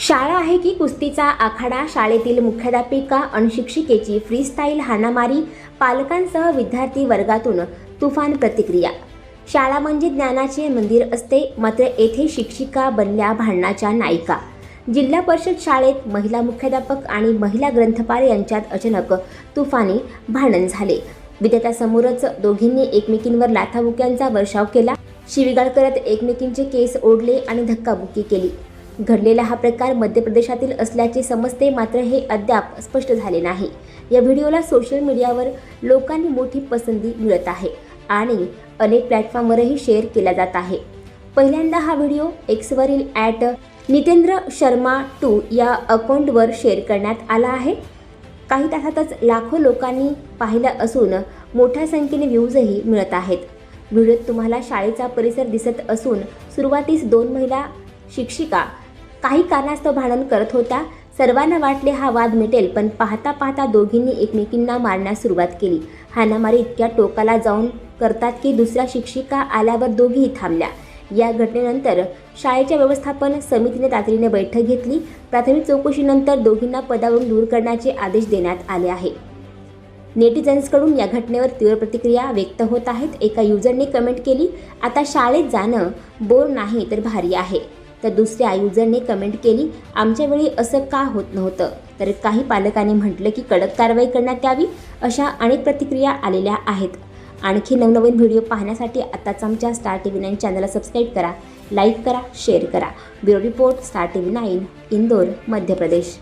शाळा आहे की कुस्तीचा आखाडा? शाळेतील मुख्याध्यापिका आणि शिक्षिकेची फ्रीस्टाईल हाणामारी पालकांसह विद्यार्थी वर्गातून तुफान प्रतिक्रिया. शाळा म्हणजे ज्ञानाचे मंदिर असते मात्र येथे शिक्षिका बनल्या भांडणाच्या नायिका. जिल्हा परिषद शाळेत महिला मुख्याध्यापक आणि महिला ग्रंथपाल यांच्यात अचानक तुफानी भांडण झाले. विद्यार्थ्यासमोरच दोघींनी एकमेकींवर लाथाबुक्यांचा वर्षाव केला. शिवीगाळ करत एकमेकींचे केस ओढले आणि धक्काबुक्की केली. घडलेला हा प्रकार मध्य प्रदेशातील असल्याचे समजते मात्र हे अद्याप स्पष्ट झाले नाही. या व्हिडिओला सोशल मीडियावर लोकांनी मोठी पसंती मिळत आहे आणि अनेक प्लॅटफॉर्मवरही शेअर केला जात आहे. पहिल्यांदा हा व्हिडिओ एक्सवरील ॲट नितेंद्र शर्मा टू या अकाउंटवर शेअर करण्यात आला आहे. काही तासातच लाखो लोकांनी पाहिलं असून मोठ्या संख्येने व्ह्यूजही मिळत आहेत. व्हिडिओत तुम्हाला शाळेचा परिसर दिसत असून सुरुवातीस दोन महिला शिक्षिका काही कारणास्तव भांडण करत होता. सर्वांना वाटले हा वाद मिटेल पण पाहता पाहता दोघींनी एकमेकींना मारण्यास सुरुवात केली. हाणामारी इतक्या टोकाला जाऊन करतात की दुसऱ्या शिक्षिका आल्यावर दोघीही थांबल्या. या घटनेनंतर शाळेच्या व्यवस्थापन समितीने तातडीने बैठक घेतली. प्राथमिक चौकशीनंतर दोघींना पदावरून दूर करण्याचे आदेश देण्यात आले आहे. नेटिझन्सकडून या घटनेवर तीव्र प्रतिक्रिया व्यक्त होत आहेत. एका युजरने कमेंट केली आता शाळेत जाणं बोर नाही तर भारी आहे. तर दुसऱ्या युजरने कमेंट केली आमच्या वेळी असं का होत नव्हतं तर काही पालकांनी म्हटलं की कडक कारवाई करण्यात यावी अशा अनेक प्रतिक्रिया आलेल्या आहेत. आणखी नवनवीन व्हिडिओ पाहण्यासाठी आताच आमच्या स्टार टी व्ही नाईन चॅनलला सबस्क्राईब करा लाईक करा शेअर करा. Bureau report star T V nine Indore Madhya Pradesh.